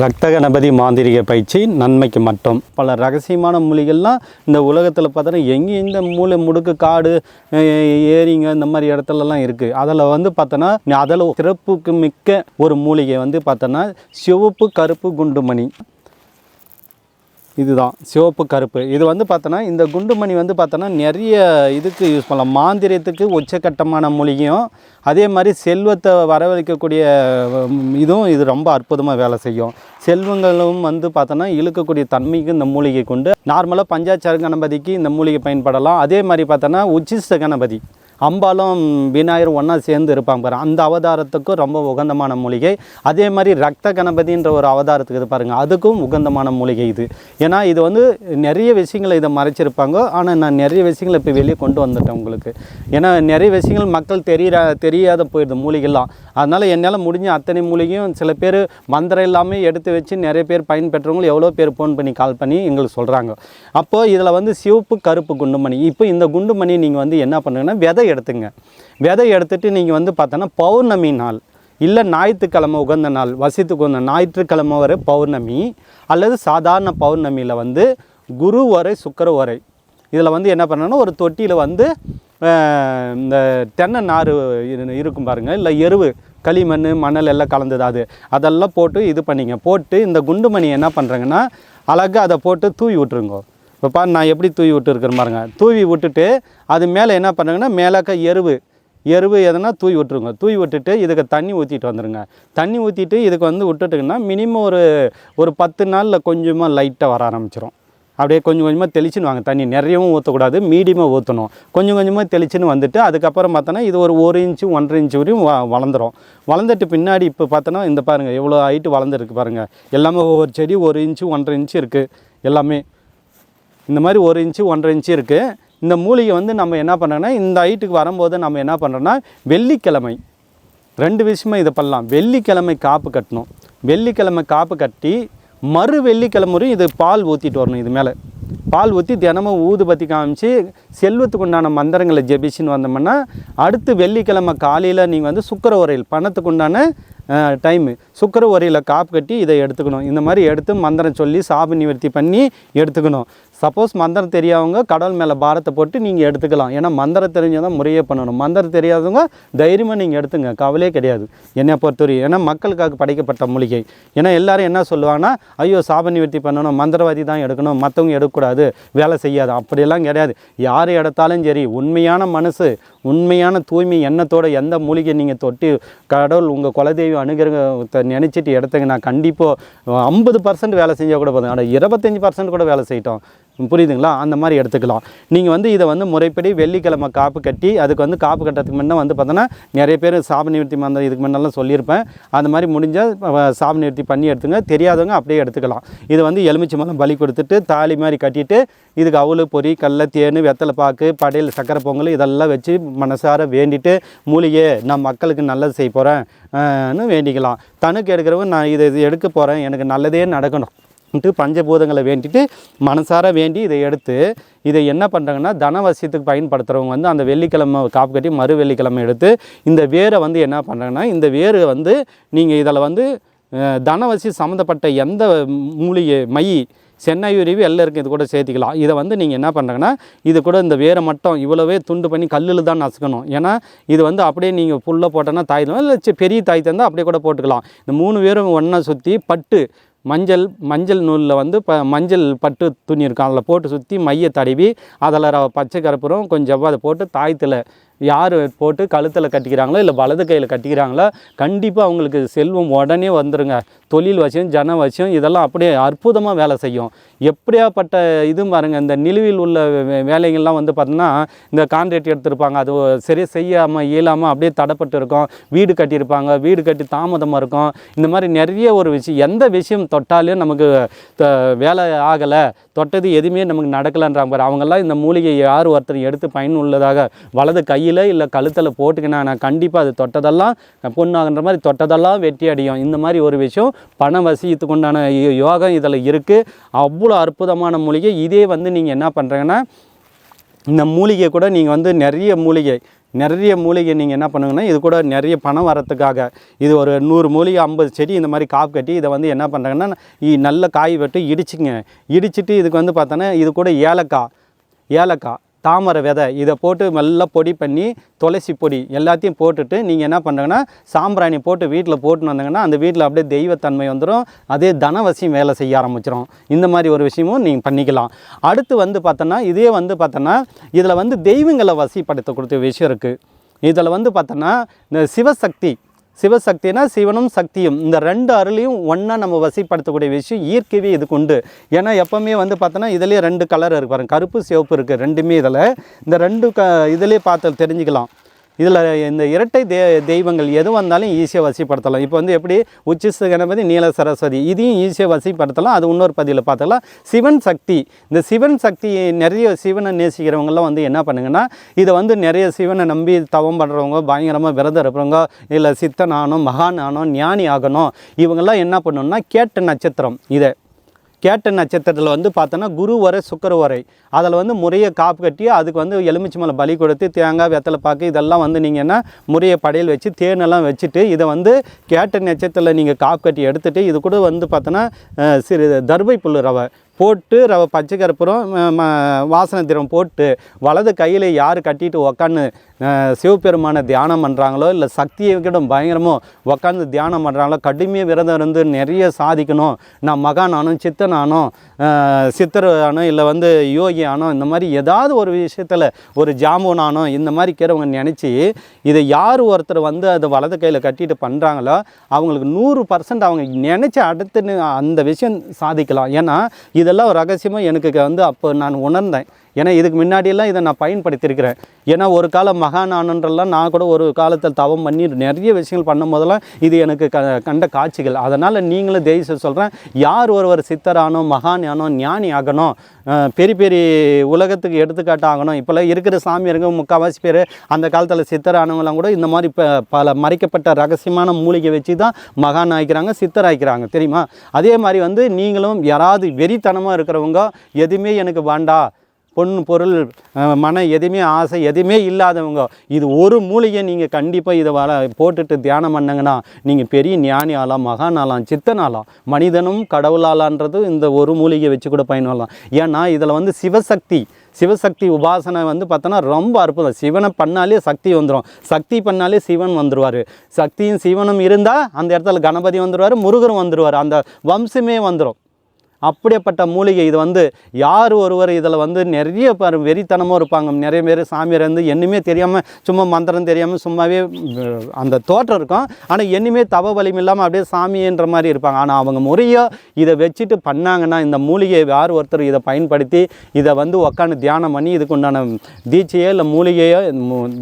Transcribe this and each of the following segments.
ரத்த கணபதி மாந்திரிக பயிற்சி நன்மைக்கு மட்டும். பல ரகசியமான மூலிகள்லாம் இந்த உலகத்தில் பார்த்தோன்னா எங்கேயும் இந்த மூளை முடுக்கு காடு ஏரிங்க இந்த மாதிரி இடத்துலலாம் இருக்குது அதில் வந்து பார்த்தோன்னா அதில் சிறப்புக்கு மிக்க ஒரு மூலிகை வந்து பார்த்தோன்னா சிவப்பு கருப்பு குண்டுமணி. இதுதான். சிவப்பு கருப்பு. இது வந்து பார்த்தோன்னா இந்த குண்டுமணி வந்து பார்த்தோன்னா நிறைய இதுக்கு யூஸ் பண்ணலாம். மாந்திரியத்துக்கு உச்சக்கட்டமான மூலிகையும் அதே மாதிரி செல்வத்தை வரவழைக்கக்கூடிய இதுவும் இது ரொம்ப அற்புதமாக வேலை செய்யும். செல்வங்களும் வந்து பார்த்தோன்னா இழுக்கக்கூடிய தன்மைக்கு இந்த மூலிகை கொண்டு. நார்மலாக பஞ்சாச்சார கணபதிக்கு இந்த மூலிகை பயன்படலாம். அதே மாதிரி பார்த்தோன்னா உச்சிஷ்ட கணபதி. அம்பாலும் விநாயகரும் ஒன்றா சேர்ந்து இருப்பாங்க பாரு. அந்த அவதாரத்துக்கும் ரொம்ப உகந்தமான மூலிகை. அதே மாதிரி ரத்த கணபதின்ற ஒரு அவதாரத்துக்கு இது பாருங்கள் அதுக்கும் உகந்தமான மூலிகை இது. ஏன்னா இது வந்து நிறைய விஷயங்களை இதை மறைச்சிருப்பாங்க. ஆனால் நான் நிறைய விஷயங்களை இப்போ வெளியே கொண்டு வந்துட்டேன் உங்களுக்கு. ஏன்னா நிறைய விஷயங்கள் மக்கள் தெரியற தெரியாத போயிடுது மூலிகைலாம். அதனால் என்னால் முடிஞ்ச அத்தனை மூலிகையும் சில பேர் மந்திரம் எல்லாமே எடுத்து வச்சு நிறைய பேர் பயன்பெற்றவங்களும் எவ்வளோ பேர் ஃபோன் பண்ணி கால் பண்ணி எங்களுக்கு சொல்கிறாங்க அப்போது இதில் வந்து சிவப்பு கருப்பு குண்டுமணி. இப்போ இந்த குண்டுமணி நீங்கள் வந்து என்ன பண்ணுங்கன்னா விதை எடுத்துங்க. விதை எடுத்துகிட்டு நீங்கள் வந்து பார்த்தோன்னா பௌர்ணமி நாள் இல்லை ஞாயிற்றுக்கிழமை உகந்த நாள் வசித்துக்கு உகந்த ஞாயிற்றுக்கிழமை வரை பௌர்ணமி அல்லது சாதாரண பௌர்ணமியில் வந்து குரு வரை சுக்கர வரை. இதில் வந்து என்ன பண்ணணும்னா ஒரு தொட்டியில் வந்து இந்த தென்னை நார் இரு- இருக்கும் பாருங்கள் இல்லை எருவு களிமண் மணல் எல்லாம் கலந்தது அது. அதெல்லாம் போட்டு இது பண்ணிங்க. போட்டு இந்த குண்டுமணி என்ன பண்ணுறாங்கன்னா அழகாக அதை போட்டு தூவி விட்ருங்க இப்போ பாரு நான் எப்படி தூவி விட்டுருக்குறேன் பாருங்க. தூவி விட்டுட்டு அது மேலே என்ன பண்ணுங்கன்னா மேலாக்க எருவு எருவு எதனா தூவி விட்டுருங்க. தூவி விட்டுட்டு இதுக்கு தண்ணி ஊற்றிட்டு வந்துடுங்க தண்ணி ஊற்றிட்டு இதுக்கு வந்து விட்டுட்டுங்கன்னா மினிமம் ஒரு ஒரு பத்து நாளில் கொஞ்சமாக லைட்டாக வர ஆரம்பிச்சிடும் அப்படியே கொஞ்சம் கொஞ்சமாக தெளிச்சுன்னு வாங்க. தண்ணி நிறையவும் ஊற்றக்கூடாது மீடியமாக ஊற்றணும் கொஞ்சம் கொஞ்சமாக தெளிச்சுன்னு வந்துட்டு அதுக்கப்புறம் பார்த்தோன்னா இது ஒரு ஒரு இன்ச்சு ஒன்றரை இன்ச்சு வரையும் வ வளர்ந்துரும். வளர்ந்துட்டு பின்னாடி இப்போ பார்த்தோன்னா இந்த பாருங்கள் எவ்வளோ ஹைட்டு வளர்ந்துருக்கு பாருங்கள் எல்லாமே ஒவ்வொரு செடி ஒரு இன்ச்சு ஒன்றரை இன்ச்சு இருக்குது எல்லாமே. இந்த மாதிரி ஒரு இன்ச்சு ஒன்றரை இன்ச்சு இருக்குது இந்த மூலிகை வந்து நம்ம என்ன பண்ணுறோன்னா இந்த ஹைட்டுக்கு வரும்போது நம்ம என்ன பண்ணுறோன்னா வெள்ளிக்கிழமை ரெண்டு விஷயமா இதை பண்ணலாம். வெள்ளிக்கிழமை காப்பு கட்டணும். வெள்ளிக்கிழமை காப்பு கட்டி மறு வெள்ளிக்கிழமை வரையும் இது பால் ஊற்றிட்டு வரணும் இது மேலே. பால் ஊற்றி தினமும் ஊதுபத்தி காமிச்சு செல்வத்துக்கு உண்டான மந்திரங்களை ஜெபிச்சுன்னு வந்தோம்னா அடுத்து வெள்ளிக்கிழமை காலையில் நீங்கள் வந்து சுக்கர உரையில் பணத்துக்கு உண்டான டைமு சுக்கர உரையில் காப்பு கட்டி இதை எடுத்துக்கணும். இந்த மாதிரி எடுத்து மந்திரம் சொல்லி சாப நிவர்த்தி பண்ணி எடுத்துக்கணும். சப்போஸ் மந்திரம் தெரியாதவங்க கடவுள் மேலே பாரத்தை போட்டு நீங்கள் எடுத்துக்கலாம். ஏன்னா மந்திரம் தெரிஞ்சதான் முறையே பண்ணணும். மந்திரம் தெரியாதவங்க தைரியமாக நீங்கள் எடுத்துங்க. கவலையே கிடையாது. என்னை பொறுத்தவரை ஏன்னா மக்களுக்காக படைக்கப்பட்ட மூலிகை. ஏன்னா எல்லாரும் என்ன சொல்லுவாங்கன்னா ஐயோ சாப நிவர்த்தி பண்ணணும் மந்திரவாதி தான் எடுக்கணும் மற்றவங்க எடுக்கக்கூடாது வேலை செய்யாது. அப்படியெல்லாம் கிடையாது. யார் எடுத்தாலும் சரி உண்மையான மனசு உண்மையான தூய்மை எண்ணத்தோட எந்த மூலிகை நீங்கள் தொட்டு கடவுள் உங்கள் குலதெய்வ அனுகிரகத்தை நினச்சிட்டு எடுத்தீங்கன்னா கண்டிப்பாக ஐம்பது பர்சன்ட் வேலை செஞ்சால் கூட போதும். ஆனால் இருபத்தஞ்சி பர்சன்ட் கூட வேலை செய்யட்டும். புரியுதுங்களா? அந்த மாதிரி எடுத்துக்கலாம். நீங்கள் வந்து இதை வந்து முறைப்படி வெள்ளிக்கிழமை காப்பு கட்டி அதுக்கு வந்து காப்பு கட்டுறதுக்கு முன்னே வந்து பார்த்தோன்னா நிறைய பேர் சாப நிவர்த்தி மந்திரம் இதுக்கு முன்னெல்லாம் சொல்லியிருப்பேன். அந்த மாதிரி முடிஞ்சால் சாப நிவர்த்தி பண்ணி எடுத்துங்க. தெரியாதவங்க அப்படியே எடுத்துக்கலாம். இது வந்து எலுமிச்சை மலம் பலி கொடுத்துட்டு தாலி மாதிரி கட்டிட்டு இதுக்கு அவுளு பொறி கடல தேன் வெத்தலை பாக்கு படையல் சக்கரை பொங்கல் இதெல்லாம் வச்சு மனசார வேண்டிட்டு மூலிகை நான் மக்களுக்கு நல்லது செய்ய போகிறேன்னு வேண்டிக்கலாம். தனுக்கு எடுக்கிறவங்க நான் இதை இது எடுக்க போகிறேன் எனக்கு நல்லதே நடக்கணும். பஞ்சபூதங்களை வேண்டிட்டு மனசார வேண்டி இதை எடுத்து இதை என்ன பண்ணுறாங்கன்னா தனவசியத்துக்கு பயன்படுத்துகிறவங்க வந்து அந்த வெள்ளிக்கிழமை காப்பு கட்டி மறு வெள்ளிக்கிழமை எடுத்து இந்த வேரை வந்து என்ன பண்ணுறாங்கன்னா இந்த வேரை வந்து நீங்கள் இதில் வந்து தனவசி சம்மந்தப்பட்ட எந்த மூலிகை மை சென்னையுருவி எல்லாம் இருக்குது இது கூட சேர்த்திக்கலாம். இதை வந்து நீங்கள் என்ன பண்ணுறாங்கன்னா இது கூட இந்த வேரை மட்டும் இவ்வளோவே துண்டு பண்ணி கல்லில் தான் நசுக்கணும். ஏன்னா இது வந்து அப்படியே நீங்கள் ஃபுல்லாக போட்டோன்னா தாய் இல்லை பெரிய தாய் தந்தால் அப்படியே கூட போட்டுக்கலாம். இந்த மூணு பேரும் ஒன்றா சுற்றி பட்டு மஞ்சள் மஞ்சள் நூலில் வந்து ப மஞ்சள் பட்டு துணி இருக்கும் அதில் போட்டு சுற்றி மைய தடவி அதில் ர- பச்சை கருப்புறம் கொஞ்சம் அதை போட்டு தாயத்தில் யார் போட்டு கழுத்தில் கட்டிக்கிறாங்களோ இல்லை வலது கையில் கட்டிக்கிறாங்களோ கண்டிப்பாக அவங்களுக்கு செல்வம் உடனே வந்துடுங்க தொழில் வசியம் ஜன வசியம் இதெல்லாம் அப்படியே அற்புதமாக வேலை செய்யும். எப்படியாப்பட்ட இது பாருங்கள் இந்த நிலுவில் உள்ள வே- வேலைகள்லாம் வந்து பார்த்தோன்னா இந்த கான்ட்ராக்ட் எடுத்திருப்பாங்க. அது சரி செய்யாமல் இயலாமல் அப்படியே தடைப்பட்டு இருக்கும். வீடு கட்டியிருப்பாங்க. வீடு கட்டி தாமதமாக இருக்கும். இந்த மாதிரி நிறைய ஒரு விஷயம் எந்த விஷயம் தொட்டாலும் நமக்கு த- வேலை ஆகலை. தொட்டது எதுவுமே நமக்கு நடக்கலைன்றாங்க பாரு. அவங்கெல்லாம் இந்த மூலிகையை யார் ஒருத்தர் எடுத்து பயனுள்ளதாக வலது கையை கையில் இல்லை கழுத்தில் போட்டுக்கினா நான் கண்டிப்பாக அது தொட்டதெல்லாம் பொண்ணாகுன்ற மாதிரி தொட்டதெல்லாம் வெற்றி அடையும். இந்த மாதிரி ஒரு விஷயம் பண வசியத்துக்கு உண்டான யோ- யோகம் இதில் இருக்குது அவ்வளோ அற்புதமான மூலிகை. இதே வந்து நீங்கள் என்ன பண்ணுறீங்கன்னா இந்த மூலிகை கூட நீங்கள் வந்து நிறைய மூலிகை நிறைய மூலிகை நீங்கள் என்ன பண்ணுங்கன்னா இது கூட நிறைய பணம் வரத்துக்காக. இது ஒரு நூறு மூலிகை ஐம்பது செடி இந்த மாதிரி காப்பு கட்டி இதை வந்து என்ன பண்ணுறாங்கன்னா நல்ல காய் வெட்டு இடிச்சுங்க. இடிச்சிட்டு இதுக்கு வந்து பார்த்தோன்னா இது கூட ஏலக்காய் ஏலக்காய். தாமரை விதை இதை போட்டு நல்லா பொடி பண்ணி துளசி பொடி எல்லாத்தையும் போட்டுட்டு நீங்கள் என்ன பண்ணுறீங்கன்னா சாம்பிராணி போட்டு வீட்டில் போட்டுன்னு வந்தீங்கன்னா அந்த வீட்டில் அப்படியே தெய்வத்தன்மை வந்துடும் அதே தனவசியம் வேலை செய்ய ஆரம்பிச்சிடும் இந்த மாதிரி ஒரு விஷயமும் நீங்கள் பண்ணிக்கலாம். அடுத்து வந்து பார்த்தோன்னா இதே வந்து பார்த்தோன்னா இதில் வந்து தெய்வங்களை வசிப்படுத்தக்கூடிய விஷயம் இருக்குது இதில் வந்து பார்த்தோன்னா இந்த சிவசக்தி சிவசக்தினா சிவனும் சக்தியும். இந்த ரெண்டு அருளையும் ஒன்றா நம்ம வசிப்படுத்தக்கூடிய விஷயம் இயற்கையே இதுக்கு உண்டு. ஏன்னா எப்போவுமே வந்து பார்த்தோன்னா இதுலேயே ரெண்டு கலர் இருக்கு பாருங்கள் கருப்பு சிவப்பு இருக்குது ரெண்டுமே இதில். இந்த ரெண்டு க இதிலே பார்த்து தெரிஞ்சுக்கலாம். இதில் இந்த இரட்டை தே தெய்வங்கள் எது வந்தாலும் ஈஸியாக வசிப்படுத்தலாம். இப்போ வந்து எப்படி உச்சிச கணபதி நீல சரஸ்வதி இதையும் ஈஸியாக வசிப்படுத்தலாம். அது இன்னொரு பதிவில் பார்த்துக்கலாம். சிவன் சக்தி. இந்த சிவன் சக்தி நிறைய சிவனை நேசிக்கிறவங்கலாம் வந்து என்ன பண்ணுங்கன்னா இதை வந்து நிறைய சிவனை நம்பி தவம் பண்ணுறவங்க பயங்கரமாக விரதம் இருப்பவங்க இல்லை சித்தன் ஆகணும் மகான் ஆகணும் ஞானி ஆகணும் இவங்கெல்லாம் என்ன பண்ணணும்னா கேட்ட நட்சத்திரம் இதை. கேட்ட நட்சத்திரத்தில் வந்து பார்த்தோன்னா குரு வரை சுக்கர வரை. அதில் வந்து முறையை காப்பு கட்டி அதுக்கு வந்து எலுமிச்சை மலை பலி கொடுத்து தேங்காய் வெத்தலை பாக்கு இதெல்லாம் வந்து நீங்கள் என்ன முறையை படையல் வச்சு தேனெல்லாம் வச்சுட்டு இதை வந்து கேட்ட நட்சத்திரத்தில் நீங்கள் காப்பு கட்டி எடுத்துகிட்டு இது கூட வந்து பார்த்தோன்னா சிறு தர்பை புல் ரவை போட்டு ரவை பச்சை கற்பூரம் வாசனை திரம் போட்டு வலது கையில் யார் கட்டிட்டு உக்காந்து சிவபெருமானை தியானம் பண்ணுறாங்களோ இல்லை சக்தியை விட பயங்கரமோ உக்காந்து தியானம் பண்ணுறாங்களோ கடுமையாக விரதம் இருந்து நிறைய சாதிக்கணும். நான் மகானானும் சித்தனானோ சித்தரானோ இல்லை வந்து யோகி இந்த மாதிரி ஏதாவது ஒரு விஷயத்தில் ஒரு ஜாமுன் ஆனும் இந்த மாதிரி இருக்கிறவங்க நினச்சி இதை யார் ஒருத்தர் வந்து அதை வலது கையில் கட்டிட்டு பண்ணுறாங்களோ அவங்களுக்கு நூறு பர்சன்ட் அவங்க நினச்ச அடுத்து அந்த விஷயம் சாதிக்கலாம். ஏன்னா இதெல்லாம் ரகசியமாக எனக்கு வந்து அப்போ நான் உணர்ந்தேன். ஏன்னா இதுக்கு முன்னாடியெல்லாம் இதை நான் பயன்படுத்தியிருக்கிறேன். ஏன்னா ஒரு காலம் மகானானன்றெல்லாம் நான் கூட ஒரு காலத்தில் தவம் பண்ணி நிறைய விஷயங்கள் பண்ணும் போதெல்லாம் இது எனக்கு க கண்ட காட்சிகள். அதனால் நீங்களும் தெய்வம் சொல்கிறேன் யார் ஒருவர் சித்தரானோ மகான் ஆனோ ஞானி ஆகணும் பெரிய பெரிய உலகத்துக்கு எடுத்துக்காட்டு ஆகணும் இப்போல்லாம் இருக்கிற சாமியாருங்க முக்கால்வாசி பேர் அந்த காலத்தில் சித்தரானவங்களாம் கூட இந்த மாதிரி இப்போ பல மறைக்கப்பட்ட ரகசியமான மூலிகை வச்சு தான் மகான் ஆகிக்கிறாங்க சித்தர் ஆகிக்கிறாங்க தெரியுமா? அதே மாதிரி வந்து நீங்களும் யாராவது வெறித்தனமாக இருக்கிறவங்க எதுவுமே எனக்கு வேண்டா பொன் பொருள் மன எதுவுமே ஆசை எதுவுமே இல்லாதவங்க. இது ஒரு மூலிகை நீங்கள் கண்டிப்பாக இதை வர போட்டுட்டு தியானம் பண்ணங்கன்னா நீங்கள் பெரிய ஞானி ஆலாம் மகான் ஆலாம் சித்தன் ஆலாம் மனிதனும் கடவுளாலான்றது இந்த ஒரு மூலிகை வச்சு கூட பயன்படலாம் ஏன்னா இதில் வந்து சிவசக்தி சிவசக்தி உபாசனை வந்து பார்த்தோன்னா ரொம்ப அற்புதம். சிவனை பண்ணாலே சக்தி வந்துடும் சக்தி பண்ணாலே சிவன் வந்துடுவார் சக்தியும் சிவனும் இருந்தால் அந்த இடத்துல கணபதி வந்துடுவார் முருகரும் வந்துடுவார் அந்த வம்சமே வந்துடும் அப்படியேப்பட்ட மூலிகை இது வந்து யார் ஒருவர் இதில் வந்து நிறைய பேர் வெறித்தனமும் இருப்பாங்க. நிறைய பேர் சாமியார் வந்து என்னுமே தெரியாமல் சும்மா மந்திரம் தெரியாமல் சும்மாவே அந்த தோற்றம் இருக்கும். ஆனால் என்னமே தவ வலிமை இல்லாமல் அப்படியே சாமின்ற மாதிரி இருப்பாங்க. ஆனால் அவங்க முறையாக இதை வச்சுட்டு பண்ணாங்கன்னா இந்த மூலிகையை யார் ஒருத்தர் இதை பயன்படுத்தி இதை வந்து உக்காந்து தியானம் பண்ணி இதுக்கு உண்டான தீட்சையோ இல்லை மூலிகையோ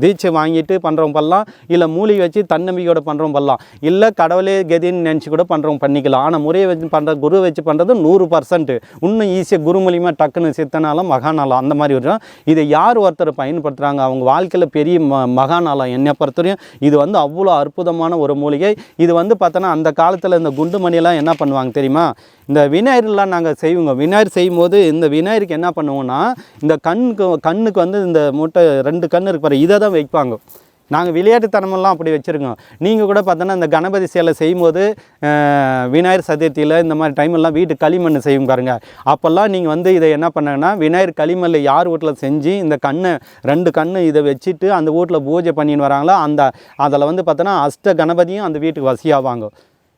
தீட்சை வாங்கிட்டு பண்ணுறவங்க பண்ணலாம். இல்லை மூலிகை வச்சு தன்னம்பிக்கையோட பண்ணுறவங்க பண்ணலாம். இல்லை கடவுளே கதின்னு நினச்சி கூட பண்ணுறவங்க பண்ணிக்கலாம். ஆனால் முறையை வச்சு பண்ணுற குரு வச்சு பண்ணுறது நூறு பர்சன்ட். இன்னும் ஈஸியாக குரு மூலியமாக டக்குன்னு சித்தனாலும் மகாநாளம் அந்த மாதிரி வரும் இதை யார் ஒருத்தர் பயன்படுத்துகிறாங்க அவங்க வாழ்க்கையில் பெரிய ம மகாநாளம் என்னை பொறுத்தவரையும் இது வந்து அவ்வளோ அற்புதமான ஒரு மூலிகை. இது வந்து பார்த்தோன்னா அந்த காலத்தில் இந்த குண்டு மணியெல்லாம் என்ன பண்ணுவாங்க தெரியுமா? இந்த விநாயகர்லாம் நாங்கள் செய்வோங்க. விநாயகர் செய்யும்போது இந்த விநாயகருக்கு என்ன பண்ணுவோம்னா இந்த கண்ணுக்கு கண்ணுக்கு வந்து இந்த மூட்டை ரெண்டு கண் இருக்கு பாரு இதை தான் வைப்பாங்க. நாங்கள் விளையாட்டுத்தனமெல்லாம் அப்படி வச்சுருக்கோம். நீங்கள் கூட பார்த்தோன்னா இந்த கணபதி சேலை செய்யும்போது விநாயகர் சதுர்த்தியில் இந்த மாதிரி டைமெல்லாம் வீட்டு களிமண் செய்யும் பாருங்க. அப்போல்லாம் நீங்கள் வந்து இதை என்ன பண்ணுங்கன்னா விநாயகர் களிமண்ணில் யார் வீட்டில் செஞ்சு இந்த கண்ணை ரெண்டு கண்ணு இதை வச்சுட்டு அந்த வீட்டில் பூஜை பண்ணின்னு வராங்களோ அந்த அதில் வந்து பார்த்தோன்னா அஷ்ட கணபதியும் அந்த வீட்டுக்கு வசியாவாங்க.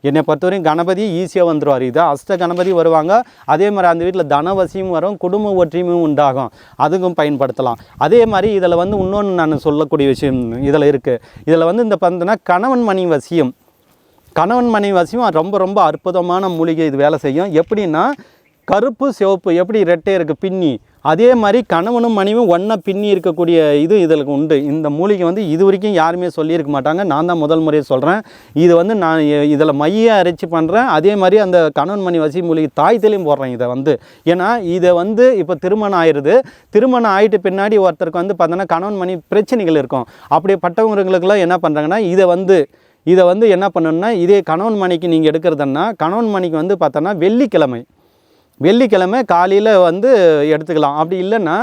என்னை பொறுத்தவரையும் கணபதி ஈஸியாக வந்துடுவார் இது அஷ்ட கணபதி வருவாங்க. அதே மாதிரி அந்த வீட்டில் தனவசியும் வரும் குடும்ப ஒற்றுமையும் உண்டாகும். அதுக்கும் பயன்படுத்தலாம். அதே மாதிரி இதில் வந்து இன்னொன்று நான் சொல்லக்கூடிய விஷயம் இதில் இருக்குது இதில் வந்து இந்த பார்த்தோன்னா கணவன் மணி வசியம். கணவன் மனைவி வசியம் ரொம்ப ரொம்ப அற்புதமான மூலிகை இது வேலை செய்யும். எப்படின்னா கருப்பு சிவப்பு எப்படி ரெட்டை இருக்குது பின்னி. அதே மாதிரி கணவனும் மனைவியும் ஒன்றா பின்னி இருக்கக்கூடிய இது இதில் உண்டு. இந்த மூலிகை வந்து இது வரைக்கும் யாருமே சொல்லியிருக்க மாட்டாங்க. நான் தான் முதல் முறையை சொல்கிறேன் இது வந்து நான் இதில் மைய அரைச்சி பண்ணுறேன் அதே மாதிரி அந்த கணவன் மணி வசி மூலிகை தாய்த்திலையும் போடுறேன் இதை வந்து. ஏன்னா இதை வந்து இப்போ திருமணம் ஆயிடுது திருமணம் ஆகிட்டு பின்னாடி ஒருத்தருக்கு வந்து பார்த்தோன்னா கணவன் மணி பிரச்சனைகள் இருக்கும். அப்படிப்பட்டவங்களுக்கெல்லாம் என்ன பண்ணுறாங்கன்னா இதை வந்து இதை வந்து என்ன பண்ணணும்னா இதே கணவன் மணிக்கு நீங்கள் எடுக்கிறதுன்னா கணவன் மணிக்கு வந்து பார்த்தோன்னா வெள்ளிக்கிழமை. வெள்ளிக்கிழமை காலையில் வந்து எடுத்துக்கலாம். அப்படி இல்லைன்னா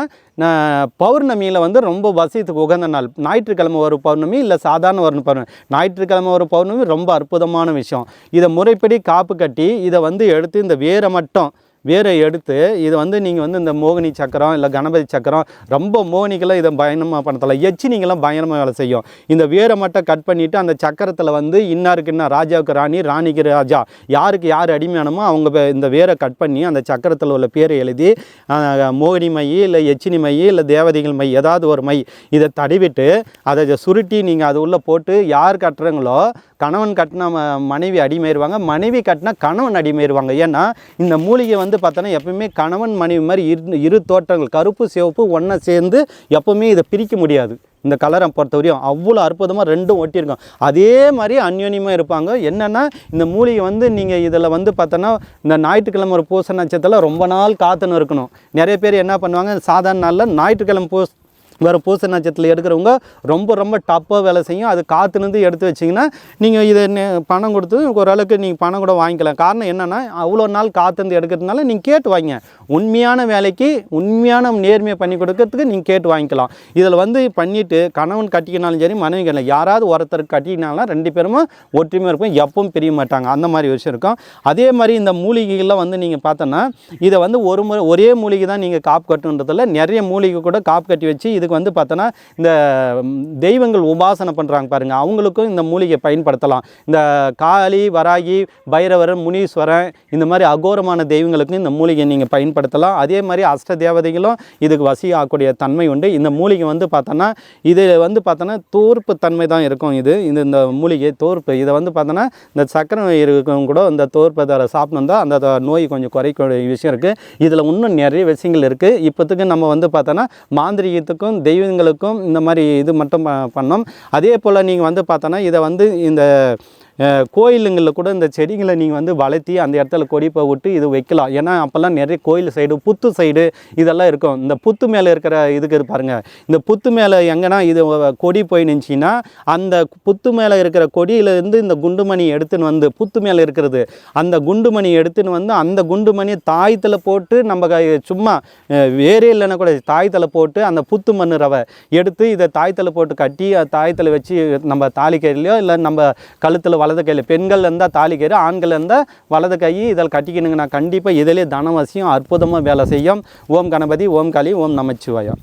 பௌர்ணமியில் வந்து ரொம்ப வசியத்துக்கு உகந்த நாள். ஞாயிற்றுக்கிழமை ஒரு பௌர்ணமி இல்லை சாதாரண ஒரு பௌர்ணமி. ஞாயிற்றுக்கிழமை ஒரு பௌர்ணமி ரொம்ப அற்புதமான விஷயம். இதை முறைப்படி காப்பு கட்டி இதை வந்து எடுத்து இந்த வேரை மட்டும் வேரை எடுத்து இது வந்து நீங்கள் வந்து இந்த மோகினி சக்கரம் இல்லை கணபதி சக்கரம் ரொம்ப மோகினிக்கெல்லாம் இதை பயணமாக பண்ணதில்லை எச்சு நீங்களாம் பயணமாக வேலை செய்யும். இந்த வேரை மட்டும் கட் பண்ணிவிட்டு அந்த சக்கரத்தில் வந்து இன்னாருக்கு என்ன? ராஜாவுக்கு ராணி ராணிக்கு ராஜா. யாருக்கு யார் அடிமையானமோ அவங்க இந்த வேரை கட் பண்ணி அந்த சக்கரத்தில் உள்ள பேரை எழுதி மோகினி மை இல்லை எச்சினி மை இல்லை தேவதைகள் மை ஏதாவது ஒரு மை இதை தடவிட்டு அதை சுருட்டி நீங்கள் அது உள்ளே போட்டு யார் கட்டுறாங்களோ கணவன் கட்டினா ம- மனைவி அடிமையிடுவாங்க மனைவி கட்டினா கணவன் அடிமையிடுவாங்க ஏன்னா இந்த மூலிகை வந்து பார்த்தோன்னா எப்பவுமே கணவன் மனைவி மாதிரி இரு இரு தோற்றங்கள் கருப்பு சிவப்பு ஒன்றா சேர்ந்து எப்பவுமே இதை பிரிக்க முடியாது. இந்த கலரை பொறுத்தவரையும் அவ்வளோ அற்புதமாக ரெண்டும் ஒட்டியிருக்கும். அதே மாதிரி அந்யோன்யமாக இருப்பாங்க. என்னென்னா இந்த மூலிகை வந்து நீங்கள் இதில் வந்து பார்த்தோன்னா இந்த ஞாயிற்றுக்கிழமை ஒரு பூச நட்சத்திரத்தில் ரொம்ப நாள் காத்துன்னு இருக்கணும். நிறைய பேர் என்ன பண்ணுவாங்க சாதாரண நாளில் ஞாயிற்றுக்கிழமை பூஸ் வேறு பூச நட்சத்திரத்தில் எடுக்கிறவங்க ரொம்ப ரொம்ப டப்பாக வேலை செய்யும். அது காத்துலேருந்து எடுத்து வச்சிங்கன்னா நீங்கள் இதை பணம் கொடுத்து ஓரளவுக்கு நீங்கள் பணம் கூட வாங்கிக்கலாம். காரணம் என்னென்னா அவ்வளோ நாள் காத்துலேருந்து எடுக்கிறதுனால நீங்கள் கேட்டு வாங்க. உண்மையான வேலைக்கு உண்மையான நேர்மையை பண்ணி கொடுக்கறதுக்கு நீங்கள் கேட்டு வாங்கிக்கலாம். இதில் வந்து பண்ணிவிட்டு கணவன் கட்டிக்கினாலும் சரி மனைவி கட்டலாம் யாராவது ஒருத்தருக்கு கட்டிக்கினாலும் ரெண்டு பேரும் ஒற்றுமையாக இருப்போம். எப்பவும் பிரிய மாட்டாங்க. அந்த மாதிரி விஷயம் இருக்கும். அதே மாதிரி இந்த மூலிகைகள்லாம் வந்து நீங்கள் பார்த்தோன்னா இதை வந்து ஒரு முறை ஒரே மூலிகை தான் நீங்கள் காப்பு கட்டுன்றதில்ல நிறைய மூலிகை கூட காப்பு கட்டி வச்சு இது இதுக்கு வந்து பார்த்தோன்னா இந்த தெய்வங்கள் உபாசனை பண்ணுறாங்க பாருங்கள் அவங்களுக்கும் இந்த மூலிகை பயன்படுத்தலாம். இந்த காளி வராகி பைரவர் முனீஸ்வரன் இந்த மாதிரி அகோரமான தெய்வங்களுக்கும் இந்த மூலிகை நீங்கள் பயன்படுத்தலாம். அதே மாதிரி அஷ்ட தேவதைகளும் இதுக்கு வசி ஆகக்கூடிய தன்மை உண்டு. இந்த மூலிகை வந்து பார்த்தோன்னா இது வந்து பார்த்தோன்னா தோற்பு தன்மை தான் இருக்கும் இது. இந்த இந்த மூலிகை தோற்பு. இதை வந்து பார்த்தோன்னா இந்த சக்கரை இருக்கும் கூட இந்த தோற்பை சாப்பிட்ணும் தான் அந்த நோய் கொஞ்சம் குறைக்கக்கூடிய விஷயம் இருக்குது இதில் இன்னும் நிறைய விஷயங்கள் இருக்குது இப்போத்துக்கு நம்ம வந்து பார்த்தோன்னா மாந்திரிகத்துக்கும் தெய்வங்களுக்கும் இந்த மாதிரி இது மட்டும் பண்ணோம். அதே போல் நீங்கள் வந்து பார்த்தோன்னா இதை வந்து இந்த கோயிலுங்களில் கூட இந்த செடிகளை நீங்கள் வந்து வளர்த்தி அந்த இடத்துல கொடி விட்டு இது வைக்கலாம். ஏன்னா அப்போல்லாம் நிறைய கோயில் சைடு புத்து சைடு இதெல்லாம் இருக்கும். இந்த புத்து மேலே இருக்கிற இதுக்கு பாருங்க. இந்த புத்து மேலே எங்கன்னா இது கொடி போய் நினச்சின்னா அந்த புத்து மேலே இருக்கிற கொடியிலேருந்து இந்த குண்டுமணி எடுத்துன்னு வந்து புத்து மேலே இருக்கிறது அந்த குண்டுமணி எடுத்துன்னு வந்து அந்த குண்டுமணி தாயத்தில் போட்டு நம்ம சும்மா வேறே இல்லைன்னா கூட தாயத்தில் போட்டு அந்த புத்து மண் ரவை எடுத்து இதை தாயத்தில் போட்டு கட்டி தாயத்தில் வச்சு நம்ம தாலி இல்லை நம்ம கழுத்தில் வலது கையில் பெண்கள் இருந்தால் தாலி கயிறு ஆண்கள் இருந்தால் வலது கை இதில் கட்டிக்கணுங்கண்ணா கண்டிப்பாக இதிலே தனவசியம் அற்புதமாக வேலை செய்யும். ஓம் கணபதி ஓம் காளி ஓம் நமச்சிவாயம்.